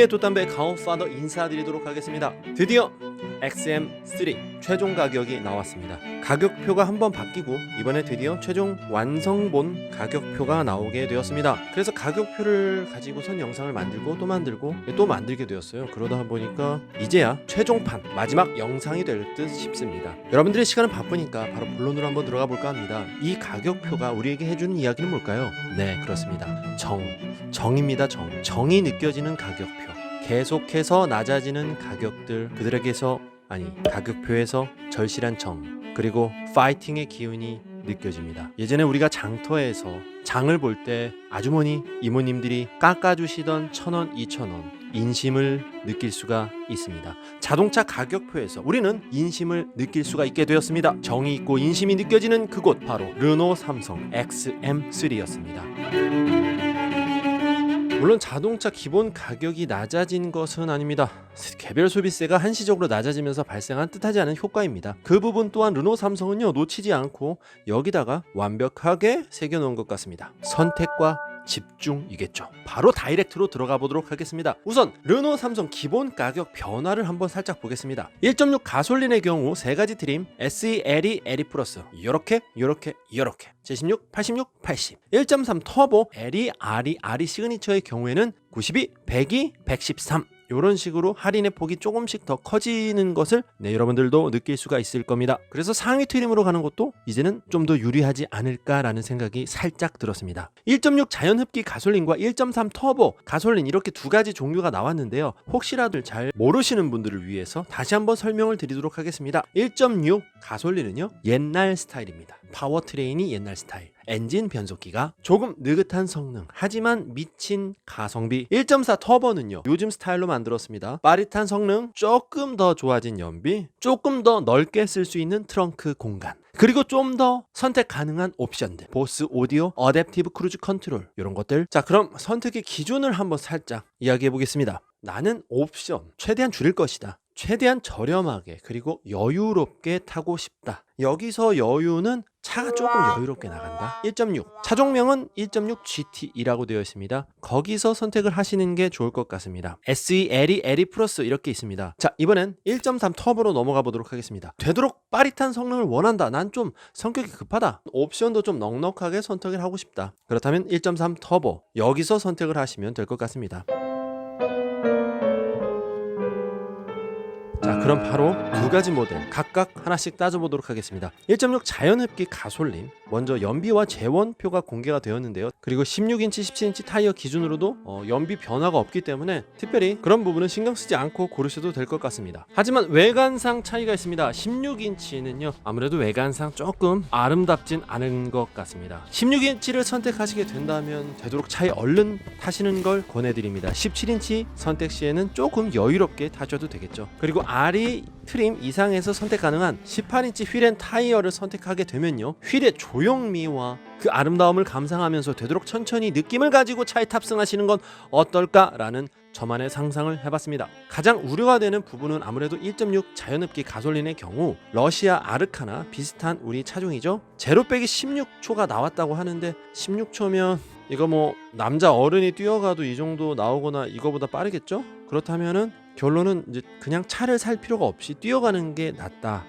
세계 돛담배 가오파더 인사드리도록 하겠습니다. 드디어 XM3 최종 가격이 나왔습니다. 가격표가 한번 바뀌고 이번에 드디어 최종 완성본 가격표가 나오게 되었습니다. 그래서 가격표를 가지고선 영상을 만들고 또 만들고 또 만들게 되었어요. 그러다 보니까 이제야 최종판 마지막 영상이 될 듯 싶습니다. 여러분들의 시간은 바쁘니까 바로 본론으로 한번 들어가 볼까 합니다. 이 가격표가 우리에게 해주는 이야기는 뭘까요? 네, 그렇습니다. 정. 정입니다, 정. 정이 느껴지는 가격표. 계속해서 낮아지는 가격들 그들에게서 아니 가격표에서 절실한 정 그리고 파이팅의 기운이 느껴집니다. 예전에 우리가 장터에서 장을 볼 때 아주머니 이모님들이 깎아주시던 천 원, 이천 원 인심을 느낄 수가 있습니다. 자동차 가격표에서 우리는 인심을 느낄 수가 있게 되었습니다. 정이 있고 인심이 느껴지는 그곳 바로 르노 삼성 XM3였습니다. 물론 자동차 기본 가격이 낮아진 것은 아닙니다. 개별 소비세가 한시적으로 낮아지면서 발생한 뜻하지 않은 효과입니다. 그 부분 또한 르노 삼성은요 놓치지 않고 여기다가 완벽하게 새겨놓은 것 같습니다. 선택과 집중이겠죠. 바로 다이렉트로 들어가 보도록 하겠습니다. 우선 르노 삼성 기본 가격 변화를 한번 살짝 보겠습니다. 1.6 가솔린의 경우 세 가지 트림 SE, LE, LE 플러스 이렇게 이렇게 이렇게 76, 86, 80 1.3 터보 LE, RE, RE 시그니처의 경우에는 92, 102, 113 이런 식으로 할인의 폭이 조금씩 더 커지는 것을 네, 여러분들도 느낄 수가 있을 겁니다. 그래서 상위 트림으로 가는 것도 이제는 좀 더 유리하지 않을까라는 생각이 살짝 들었습니다. 1.6 자연흡기 가솔린과 1.3 터보 가솔린 이렇게 두 가지 종류가 나왔는데요. 혹시라도 잘 모르시는 분들을 위해서 다시 한번 설명을 드리도록 하겠습니다. 1.6 가솔린은요 옛날 스타일입니다. 파워트레인이 옛날 스타일. 엔진 변속기가 조금 느긋한 성능 하지만 미친 가성비. 1.4 터보는요 요즘 스타일로 만들었습니다. 빠릿한 성능 조금 더 좋아진 연비 조금 더 넓게 쓸 수 있는 트렁크 공간 그리고 좀 더 선택 가능한 옵션들. 보스 오디오 어댑티브 크루즈 컨트롤 이런 것들. 자 그럼 선택의 기준을 한번 살짝 이야기해 보겠습니다. 나는 옵션 최대한 줄일 것이다 최대한 저렴하게 그리고 여유롭게 타고 싶다. 여기서 여유는 차가 조금 여유롭게 나간다. 1.6 차종명은 1.6 GT이라고 되어 있습니다. 거기서 선택을 하시는 게 좋을 것 같습니다. SE, LE, LE 플러스 이렇게 있습니다. 자 이번엔 1.3 터보로 넘어가 보도록 하겠습니다. 되도록 빠릿한 성능을 원한다. 난 좀 성격이 급하다. 옵션도 좀 넉넉하게 선택을 하고 싶다. 그렇다면 1.3 터보 여기서 선택을 하시면 될 것 같습니다. 그럼 바로 두 가지 모델 각각 하나씩 따져보도록 하겠습니다. 1.6 자연흡기 가솔린 먼저 연비와 재원표가 공개가 되었는데요. 그리고 16인치 17인치 타이어 기준으로도 어, 연비 변화가 없기 때문에 특별히 그런 부분은 신경 쓰지 않고 고르셔도 될 것 같습니다. 하지만 외관상 차이가 있습니다. 16인치는요 아무래도 외관상 조금 아름답진 않은 것 같습니다. 16인치를 선택하시게 된다면 되도록 차에 얼른 타시는 걸 권해드립니다. 17인치 선택 시에는 조금 여유롭게 타셔도 되겠죠. 그리고 RE 트림 이상에서 선택 가능한 18인치 휠앤 타이어를 선택하게 되면요 휠의 조형미와 그 아름다움을 감상하면서 되도록 천천히 느낌을 가지고 차에 탑승하시는 건 어떨까라는 저만의 상상을 해봤습니다. 가장 우려가 되는 부분은 아무래도 1.6 자연흡기 가솔린의 경우 러시아 아르카나 비슷한 우리 차종이죠. 제로 빼기 16초가 나왔다고 하는데 16초면 이거 뭐 남자 어른이 뛰어가도 이 정도 나오거나 이거보다 빠르겠죠? 그렇다면은 결론은 이제 그냥 차를 살 필요가 없이 뛰어가는 게 낫다.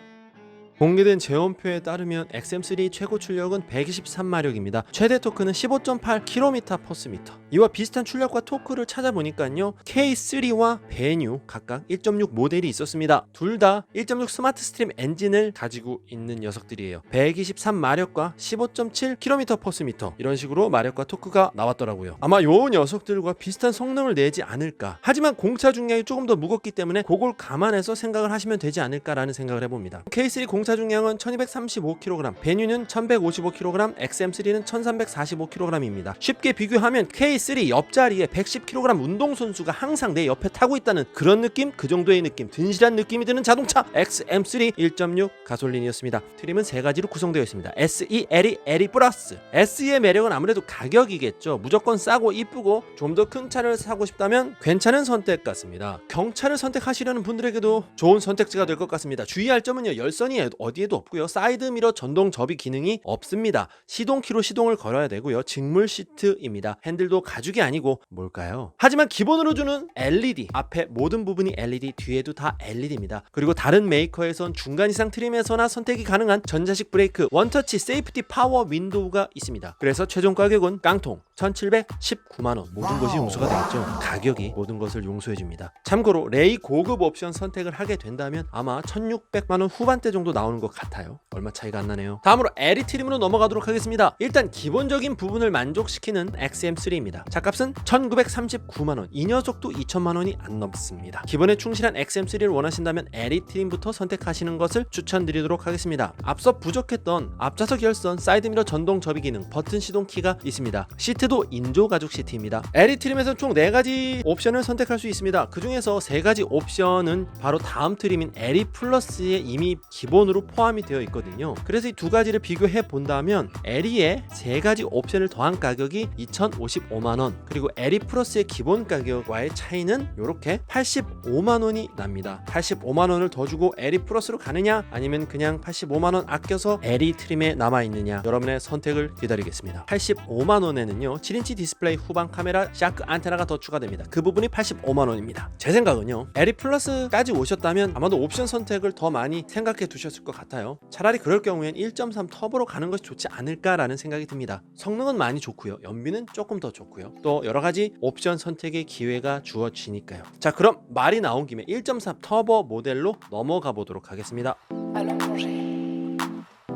공개된 재원표에 따르면 XM3 최고 출력은 123마력입니다. 최대 토크는 15.8km/m. 이와 비슷한 출력과 토크를 찾아보니까요. K3와 베뉴 각각 1.6 모델이 있었습니다. 둘 다 1.6 스마트 스트림 엔진을 가지고 있는 녀석들이에요. 123마력과 15.7km/m 이런 식으로 마력과 토크가 나왔더라고요. 아마 요 녀석들과 비슷한 성능을 내지 않을까. 하지만 공차 중량이 조금 더 무겁기 때문에 그걸 감안해서 생각을 하시면 되지 않을까라는 생각을 해봅니다. K3 공차 중량은 1235kg, 베뉴는 1155kg, XM3는 1345kg입니다. 쉽게 비교하면 K3 옆자리에 110kg 운동선수가 항상 내 옆에 타고 있다는 그런 느낌? 그 정도의 느낌, 든실한 느낌이 드는 자동차 XM3 1.6 가솔린이었습니다. 트림은 세 가지로 구성되어 있습니다. SE, LE, LE 플러스. SE의 매력은 아무래도 가격이겠죠. 무조건 싸고 이쁘고 좀 더 큰 차를 사고 싶다면 괜찮은 선택 같습니다. 경차를 선택하시려는 분들에게도 좋은 선택지가 될 것 같습니다. 주의할 점은요. 열선이 어디에도, 없고요. 사이드미러 전동 접이 기능이 없습니다. 시동키로 시동을 걸어야 되고요. 직물 시트입니다. 핸들도 가죽이 아니고 뭘까요? 하지만 기본으로 주는 LED 앞에 모든 부분이 LED 뒤에도 다 LED입니다. 그리고 다른 메이커에선 중간 이상 트림에서나 선택이 가능한 전자식 브레이크 원터치 세이프티 파워 윈도우가 있습니다. 그래서 최종 가격은 깡통 1719만 원. 모든 것이 용서가 되겠죠. 가격이 모든 것을 용서해 줍니다. 참고로 레이 고급 옵션 선택을 하게 된다면 아마 1600만 원 후반대 정도 나오는 것 같아요. 얼마 차이가 안 나네요. 다음으로 에리 트림으로 넘어가도록 하겠습니다. 일단 기본적인 부분을 만족시키는 XM3입니다. 차값은 1939만 원. 이 녀석도 2천만 원이 안 넘습니다. 기본에 충실한 XM3를 원하신다면 에리 트림부터 선택하시는 것을 추천드리도록 하겠습니다. 앞서 부족했던 앞좌석 열선, 사이드미러 전동 접이 기능, 버튼 시동 키가 있습니다. 시트 도 인조 가죽 시트입니다. 에리 트림에서 총 4가지 옵션을 선택할 수 있습니다. 그 중에서 3가지 옵션은 바로 다음 트림인 에리 플러스에 이미 기본으로 포함이 되어 있거든요. 그래서 이 두 가지를 비교해 본다면 에리의 3가지 옵션을 더한 가격이 2,055만 원, 그리고 에리 플러스의 기본 가격과의 차이는 이렇게 85만 원이 납니다. 85만 원을 더 주고 에리 플러스로 가느냐 아니면 그냥 85만 원 아껴서 에리 트림에 남아 있느냐 여러분의 선택을 기다리겠습니다. 85만 원에는요 7인치 디스플레이 후방 카메라 샤크 안테나가 더 추가됩니다. 그 부분이 85만 원입니다. 제 생각은요 에리 플러스까지 오셨다면 아마도 옵션 선택을 더 많이 생각해 두셨을 것 같아요. 차라리 그럴 경우엔 1.3 터보로 가는 것이 좋지 않을까라는 생각이 듭니다. 성능은 많이 좋고요. 연비는 조금 더 좋고요. 또 여러 가지 옵션 선택의 기회가 주어지니까요. 자, 그럼 말이 나온 김에 1.3 터보 모델로 넘어가 보도록 하겠습니다.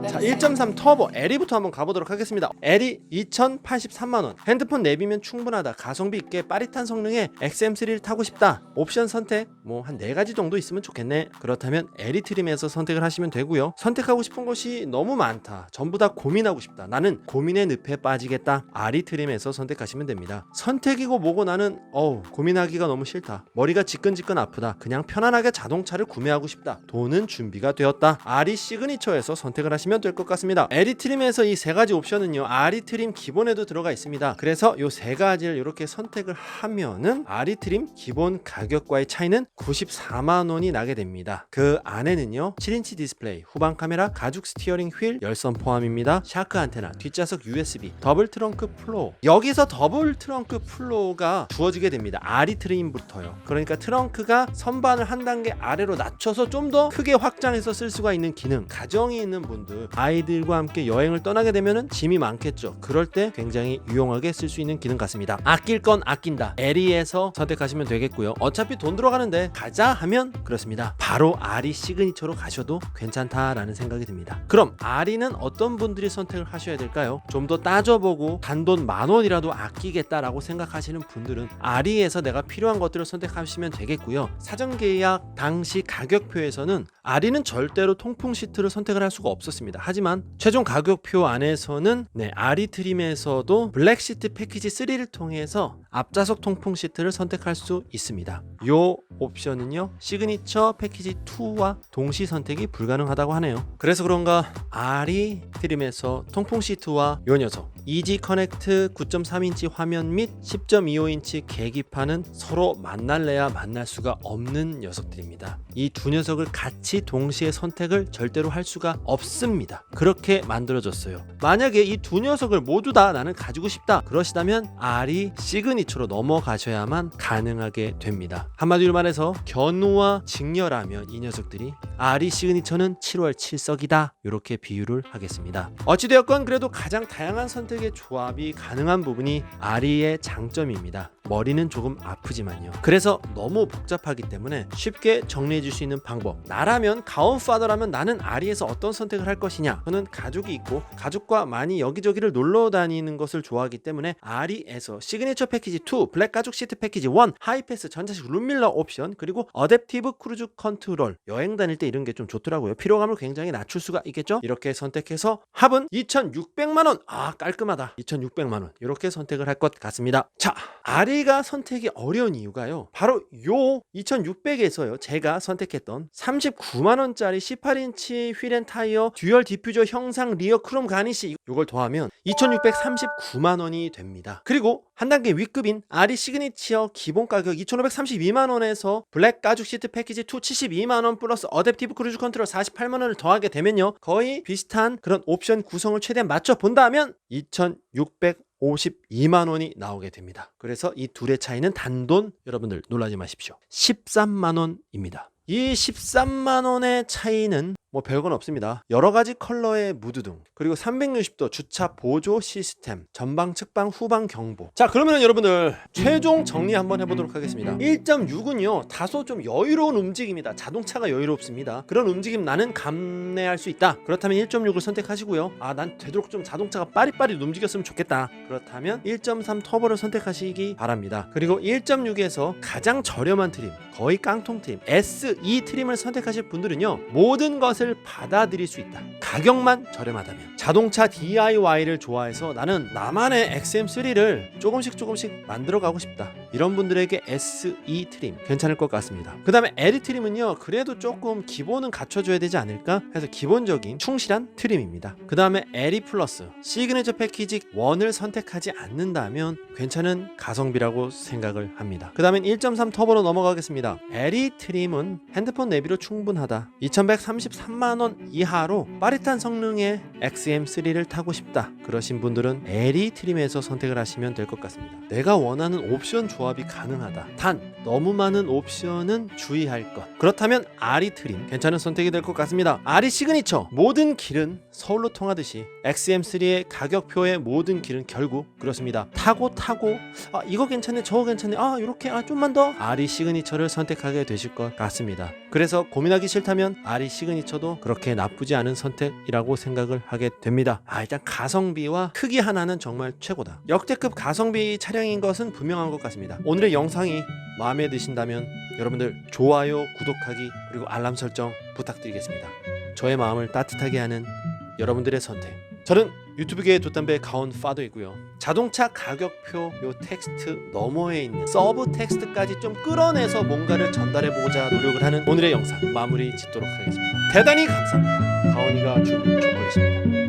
Manger. 자, 1.3 터보 에리부터 한번 가보도록 하겠습니다. 에리 2,083만원. 핸드폰 내비면 충분하다. 가성비 있게 빠릿한 성능의 XM3를 타고 싶다. 옵션 선택, 뭐한 4가지 정도 있으면 좋겠네. 그렇다면 에리 트림에서 선택을 하시면 되고요. 선택하고 싶은 것이 너무 많다. 전부 다 고민하고 싶다. 나는 고민의 늪에 빠지겠다. 아리 트림에서 선택하시면 됩니다. 선택이고 뭐고 나는 어우 고민하기가 너무 싫다. 머리가 지끈지끈 아프다. 그냥 편안하게 자동차를 구매하고 싶다. 돈은 준비가 되었다. 아리 시그니처에서 선택을 하시면 될 것 같습니다. 에리 트림에서 이 세 가지 옵션은요. 아리 트림 기본에도 들어가 있습니다. 그래서 이세 가지를 이렇게 선택을 하면은 아리 트림 기본 가격과의 차이는 94만 원이 나게 됩니다. 그 안에는요. 7인치 디스플레이, 후방 카메라, 가죽 스티어링 휠, 열선 포함입니다. 샤크 안테나, 뒷좌석 USB, 더블 트렁크 플로어. 여기서 더블 트렁크 플로어가 주어지게 됩니다. 아리 트림부터요. 그러니까 트렁크가 선반을 한 단계 아래로 낮춰서 좀 더 크게 확장해서 쓸 수가 있는 기능. 가정이 있는 분들, 아이들과 함께 여행을 떠나게 되면은 짐이 많겠죠. 그럴 때 굉장히 유용하게 쓸 수 있는 기능 같습니다. 아낄 건 아낀다. 에리에서 선택하시면 되겠고요. 어차피 돈 들어가는데 가자 하면 그렇습니다. 바로 아리 시그니처로 가셔도 괜찮다라는 생각이 듭니다. 그럼 아리는 어떤 분들이 선택을 하셔야 될까요? 좀 더 따져보고 단돈 만 원이라도 아끼겠다라고 생각하시는 분들은 아리에서 내가 필요한 것들을 선택하시면 되겠고요. 사전 계약 당시 가격표에서는 아리는 절대로 통풍 시트를 선택을 할 수가 없었습니다. 하지만 최종 가격표 안에서는 네, 아리 트림에서도 블랙 시트 패키지 3를 통해서 앞좌석 통풍 시트를 선택할 수 있습니다. 요 옵션은요. 시그니처 패키지 2와 동시 선택이 불가능하다고 하네요. 그래서 그런가 아리 트림에서 통풍 시트와 요 녀석 이지 커넥트 9.3인치 화면 및 10.25인치 계기판은 서로 만날래야 만날 수가 없는 녀석들입니다. 이 두 녀석을 같이 동시에 선택을 절대로 할 수가 없습니다. 그렇게 만들어졌어요. 만약에 이 두 녀석을 모두 다 나는 가지고 싶다 그러시다면 아리 시그니처로 넘어가셔야만 가능하게 됩니다. 한마디로 말해서 견우와 직녀라면 이 녀석들이 아리 시그니처는 7월 7석이다 이렇게 비유를 하겠습니다. 어찌되었건 그래도 가장 다양한 선택 의 조합이 가능한 부분이 아리의 장점입니다. 머리는 조금 아프지만요. 그래서 너무 복잡하기 때문에 쉽게 정리해 줄 수 있는 방법. 나라면 가온파더라면 나는 아리에서 어떤 선택을 할 것이냐. 저는 가족이 있고 가족과 많이 여기저기를 놀러 다니는 것을 좋아하기 때문에 아리에서 시그니처 패키지 2, 블랙 가죽 시트 패키지 1, 하이패스 전자식 룸밀러 옵션 그리고 어댑티브 크루즈 컨트롤 여행 다닐 때 이런 게 좀 좋더라고요. 피로감을 굉장히 낮출 수가 있겠죠. 이렇게 선택해서 합은 2,600만 원. 아 깔끔 하다. 2,600만 원. 이렇게 선택을 할 것 같습니다. 자, 아리가 선택이 어려운 이유가요. 바로 요 2,600에서요. 제가 선택했던 39만 원짜리 18인치 휠앤 타이어 듀얼 디퓨저 형상 리어 크롬 가니시 이걸 더하면 2,639만 원이 됩니다. 그리고 한 단계 윗급인 아리 시그니처 기본 가격 2,532만 원에서 블랙 가죽 시트 패키지 2 72만 원 플러스 어댑티브 크루즈 컨트롤 48만 원을 더하게 되면요. 거의 비슷한 그런 옵션 구성을 최대한 맞춰 본다면 2,652만 원이 나오게 됩니다. 그래서 이 둘의 차이는 단돈 여러분들 놀라지 마십시오. 13만 원입니다. 이 13만 원의 차이는 뭐 별건 없습니다. 여러 가지 컬러의 무드등, 그리고 360도 주차 보조 시스템, 전방, 측방, 후방 경보. 자, 그러면 여러분들 최종 정리 한번 해보도록 하겠습니다. 1.6은요, 다소 좀 여유로운 움직임이다. 자동차가 여유롭습니다. 그런 움직임 나는 감내할 수 있다. 그렇다면 1.6을 선택하시고요. 아, 난 되도록 좀 자동차가 빠릿빠릿 움직였으면 좋겠다. 그렇다면 1.3 터보를 선택하시기 바랍니다. 그리고 1.6에서 가장 저렴한 트림, 거의 깡통 트림, SE 트림을 선택하실 분들은요, 모든 것을 받아들일 수 있다. 가격만 저렴하다면. 자동차 DIY를 좋아해서 나는 나만의 XM3를 조금씩 조금씩 만들어 가고 싶다. 이런 분들에게 SE 트림 괜찮을 것 같습니다. 그 다음에 L 트림은요, 그래도 조금 기본은 갖춰줘야 되지 않을까? 해서 기본적인 충실한 트림입니다. 그 다음에 LE 플러스 시그니처 패키지 1을 선택하지 않는다면 괜찮은 가성비라고 생각을 합니다. 그 다음엔 1.3 터보로 넘어가겠습니다. LE 트림은 핸드폰 내비로 충분하다. 2133만 원 이하로 빠릿한 성능의 XM3를 타고 싶다. 그러신 분들은 LE 트림에서 선택을 하시면 될 것 같습니다. 내가 원하는 옵션 조합이 가능하다. 단 너무 많은 옵션은 주의할 것. 그렇다면 RE 트림 괜찮은 선택이 될 것 같습니다. RE 시그니처 모든 길은 서울로 통하듯이 XM3의 가격표의 모든 길은 결국 그렇습니다. 타고 타고 아 이거 괜찮네 저거 괜찮네 아 이렇게 아 좀만 더 RE 시그니처를 선택하게 되실 것 같습니다. 그래서 고민하기 싫다면 RE 시그니처도 그렇게 나쁘지 않은 선택이라고 생각을 하게 됩니다. 아 일단 가성비와 크기 하나는 정말 최고다. 역대급 가성비 차량인 것은 분명한 것 같습니다. 오늘의 영상이 마음에 드신다면 여러분들 좋아요, 구독하기 그리고 알람 설정 부탁드리겠습니다. 저의 마음을 따뜻하게 하는 여러분들의 선택. 저는 유튜브계의 돛담배 가온 파도이고요. 자동차 가격표 요 텍스트 너머에 있는 서브 텍스트까지 좀 끌어내서 뭔가를 전달해보고자 노력을 하는 오늘의 영상 마무리 짓도록 하겠습니다. 대단히 감사합니다. 가온이가 준 초콜릿입니다.